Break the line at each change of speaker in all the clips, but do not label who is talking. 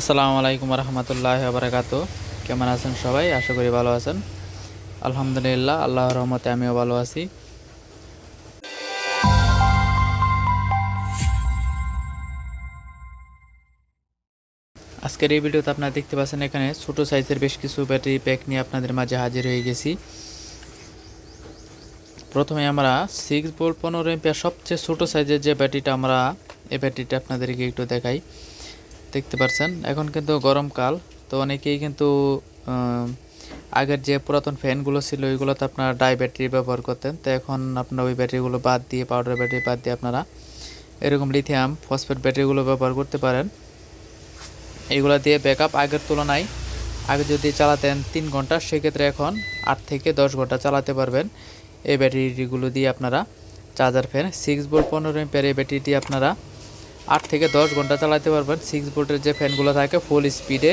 আসসালামু আলাইকুম রহমতুল্লাহ বারাকাত কেমন আছেন সবাই? আশা করি ভালো আছেন। আলহামদুলিল্লাহ, আল্লাহর রহমতে আমিও ভালো আছি। আজকের এই ভিডিওতে আপনারা দেখতে পাচ্ছেন এখানে ছোট সাইজের বেশ কিছু ব্যাটারি প্যাক নিয়ে আপনাদের মাঝে হাজির হয়ে গেছি। প্রথমে আমরা সিক্স বোল্ট পনেরো এমপিয়ার সবচেয়ে ছোট সাইজের যে ব্যাটারিটা আমরা, এই ব্যাটারিটা আপনাদেরকে একটু দেখাই। দেখতে পাচ্ছেন এখন কিন্তু গরমকাল তো অনেকেই কিন্তু আগের যে পুরাতন ফ্যানগুলো ছিল, ওইগুলোতে আপনারা ডাই ব্যাটারি ব্যবহার করতেন। তো এখন আপনারা ওই ব্যাটারিগুলো বাদ দিয়ে, পাউডার ব্যাটারি বাদ দিয়ে আপনারা এরকম লিথিয়াম ফসফেট ব্যাটারিগুলো ব্যবহার করতে পারেন। এগুলো দিয়ে ব্যাকআপ আগের তুলনায়, আগে যদি চালাতেন তিন ঘণ্টা, সেক্ষেত্রে এখন আট থেকে দশ ঘণ্টা চালাতে পারবেন। এই ব্যাটারিগুলো দিয়ে আপনারা চার্জার ফ্যান সিক্স ভোল্ট পনেরো এম্পিয়ার এই ব্যাটারিটি আপনারা আট থেকে দশ ঘণ্টা চালাতে পারবেন। সিক্স ভোল্টের যে ফ্যানগুলো থাকে ফুল স্পিডে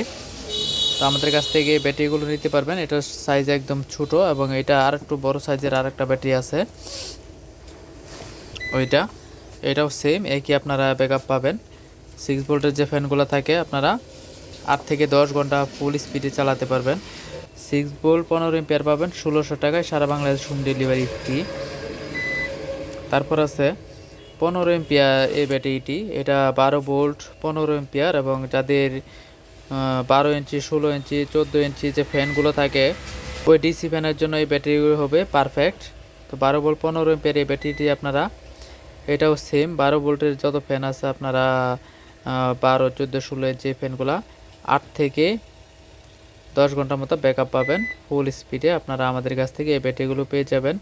তো আমাদের কাছ থেকে এই ব্যাটারিগুলো নিতে পারবেন। এটার সাইজ একদম ছোট এবং এটা আর একটু বড় সাইজের আর একটা ব্যাটারি আছে। ওইটা। এটাও সেম একই আপনারা ব্যাকআপ পাবেন। সিক্স ভোল্টের যে ফ্যানগুলো থাকে, আপনারা আট থেকে দশ ঘণ্টা ফুল স্পিডে চালাতে পারবেন। সিক্স ভোল্ট পনেরো এম্পিয়ার পাবেন, ষোলোশো টাকায় সারা বাংলাদেশ হোম ডেলিভারি ফ্রি তারপর আছে পনেরো এম্পিয়ার এই ব্যাটারিটি এটা বারো ভোল্ট পনেরো এম্পিয়ার এবং যাদের বারো ইঞ্চি, ষোলো ইঞ্চি, চোদ্দ ইঞ্চি যে ফ্যানগুলো থাকে, ওই ডিসি ফ্যানের জন্য এই ব্যাটারিগুলো হবে পারফেক্ট। তো বারো ভোল্ট পনেরো এম্পিয়ার এই ব্যাটারিটি আপনারা, এটাও সেম বারো ভোল্টের যত ফ্যান আছে আপনারা বারো, চোদ্দ, ষোলো যে ফ্যানগুলা আট থেকে দশ ঘণ্টার মতো ব্যাকআপ পাবেন ফুল স্পিডে আপনারা আমাদের কাছ থেকে এই ব্যাটারিগুলো পেয়ে যাবেন।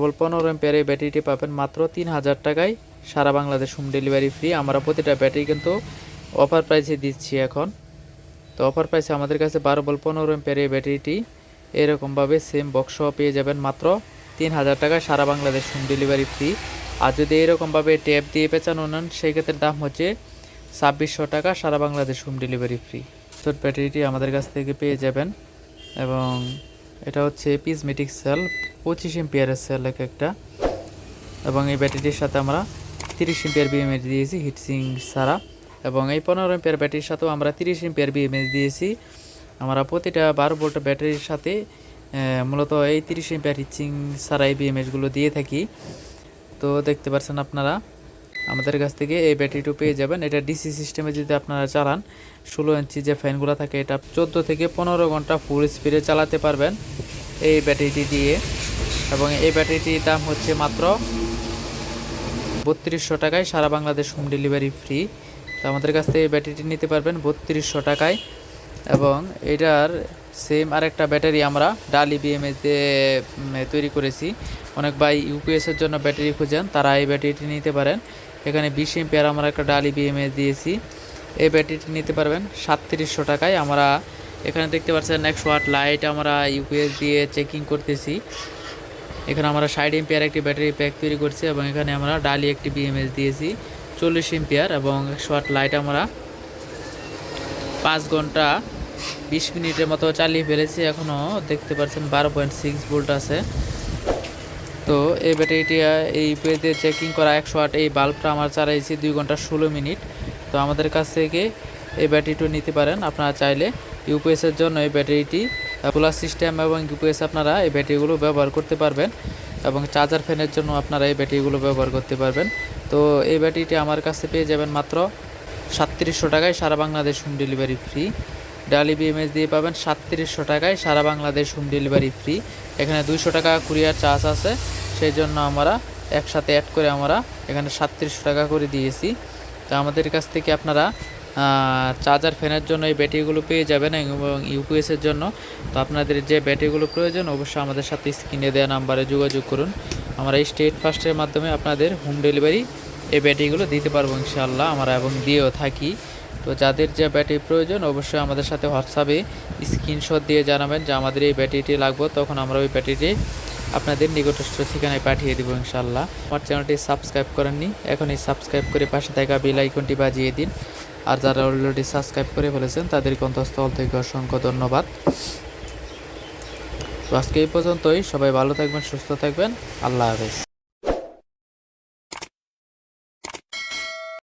ভোল্ট পনেরো এম্পিয়ার এই ব্যাটারিটি পাবেন মাত্র তিন হাজার টাকায়। সারা বাংলাদেশ হোম ডেলিভারি ফ্রি। আমরা প্রতিটা ব্যাটারি কিন্তু অফার প্রাইসে দিচ্ছি এখন। তো অফার প্রাইসে আমাদের কাছে বারো ভোল্ট পনেরো এম্পিয়ার এই ব্যাটারিটি এরকমভাবে সেম বক্স পেয়ে যাবেন মাত্র তিন হাজার টাকায় সারা বাংলাদেশ হোম ডেলিভারি ফ্রি। আর যদি এরকমভাবে ট্যাপ দিয়ে পেঁচানো নেন সেই ক্ষেত্রে দাম হচ্ছে ছাব্বিশশো টাকা, সারা বাংলাদেশ হোম ডেলিভারি ফ্রি। তো ব্যাটারিটি আমাদের কাছ থেকে পেয়ে যাবেন এবং এটা হচ্ছে পিসমেটিক সেল পঁচিশ এম্পিয়ারের সেল এক একটা। এবং এই ব্যাটারিটির সাথে আমরা তিরিশ এম্পিয়ার বিএমএস দিয়েছি হিটসিং ছাড়া। এবং এই পনেরো এম্পিয়ার ব্যাটারির সাথেও আমরা তিরিশ এম্পিয়ার বিএমএস দিয়েছি। আমরা প্রতিটা বারো ভোল্ট ব্যাটারির সাথে মূলত এই তিরিশ এম্পিয়ার হিটসিং ছাড়া এই বিএমএসগুলো দিয়ে থাকি। তো দেখতে পাচ্ছেন আপনারা আমাদের কাছ থেকে এই ব্যাটারিটা পেয়ে যাবেন। এটা ডিসি সিস্টেমে যদি আপনারা চালান, ষোলো ইঞ্চি যে ফ্যানগুলো থাকে, এটা চোদ্দ থেকে পনেরো ঘণ্টা ফুল স্পিডে চালাতে পারবেন এই ব্যাটারিটি দিয়ে। এবং এই ব্যাটারিটির দাম হচ্ছে মাত্র বত্রিশশো টাকায় সারা বাংলাদেশ হোম ডেলিভারি ফ্রি তো আমাদের কাছ থেকে এই ব্যাটারিটি নিতে পারবেন বত্রিশশো টাকায়। এবং এটার সেম আরেকটা ব্যাটারি আমরা ডালি বিএমএস দিয়ে তৈরি করেছি। অনেক ভাই ইউপিএসের জন্য ব্যাটারি খুঁজেন, তারা এই ব্যাটারিটি নিতে পারেন। এখানে বিশ এম্পিয়ার আমরা একটা ডালি বিএমএস দিয়েছি। এই ব্যাটারিটি নিতে পারবেন সাতত্রিশশো টাকায়। আমরা এখানে দেখতে পাচ্ছেন একশো আট লাইট আমরা ইউপিএস দিয়ে চেকিং করতেছি। এখানে আমরা ষাট এম্পিয়ার একটি ব্যাটারি প্যাক তৈরি করছি এবং এখানে আমরা ডালি একটি বিএমএস দিয়েছি। চল্লিশ এম্পিয়ার এবং একশো আট লাইট আমরা পাঁচ ঘণ্টা বিশ মিনিটের মতো চালিয়ে ফেলেছি। এখনও দেখতে পাচ্ছেন বারো পয়েন্ট সিক্স ভোল্ট আছে। তো এই ব্যাটারিটি, এই পেজে চেকিং করা একশো আট, এই বাল্বটা আমার চালাইছি দুই ঘণ্টা ষোলো মিনিট। তো আমাদের কাছ থেকে এই ব্যাটারিটি নিতে পারেন আপনারা চাইলে। ইউপিএসের জন্য এই ব্যাটারিটি সোলার সিস্টেম এবং ইউপিএস আপনারা এই ব্যাটারিগুলো ব্যবহার করতে পারবেন এবং চার্জার ফ্যানের জন্য আপনারা এই ব্যাটারিগুলো ব্যবহার করতে পারবেন। তো এই ব্যাটারিটি আমার কাছে পেয়ে যাবেন মাত্র সাতত্রিশশো টাকায় সারা Bangladesh home delivery free. Daly BMS দিয়ে পাবেন সাতত্রিশশো টাকায় সারা বাংলাদেশ হোম ডেলিভারি ফ্রি। এখানে দুইশো টাকা কুরিয়ার চার্জ আছে। সেই জন্য আমরা একসাথে অ্যাড করে আমরা এখানে সাতত্রিশশো টাকা করে দিয়েছি। তো আমাদের কাছ থেকে আপনারা চার্জার ফ্যানের জন্য এই ব্যাটারিগুলো পেয়ে যাবেন এবং ইউপিএসের জন্য। তো আপনাদের যে ব্যাটারিগুলো প্রয়োজন অবশ্যই আমাদের সাথে স্ক্রিনে দেওয়া নাম্বারে যোগাযোগ করুন। আমরা এই স্টেট ফাস্টের মাধ্যমে আপনাদের হোম ডেলিভারি এই ব্যাটারিগুলো দিতে পারব ইনশাআল্লাহ, আমরা এবং দিয়েও থাকি। তো যাদের যে ব্যাটারি প্রয়োজন অবশ্যই আমাদের সাথে হোয়াটসঅ্যাপে স্ক্রিনশট দিয়ে জানাবেন যে আমাদের এই ব্যাটারিটি লাগবে, তখন আমরা ওই ব্যাটারিটি আপনাদের নিকটস্থ ঠিকানায় পাঠিয়ে দেবো ইনশাল্লাহ আমার চ্যানেলটি সাবস্ক্রাইব করেননি, এখনই সাবস্ক্রাইব করে পাশে থাকা বেল আইকনটি বাজিয়ে দিন। আর যারা অলরেডি সাবস্ক্রাইব করে ফেলেছেন তাদের কন্তস্থল থেকে অসংখ্য ধন্যবাদ। তো আজকে এই পর্যন্তই, সবাই ভালো থাকবেন, সুস্থ থাকবেন, আল্লাহ হাফেজ।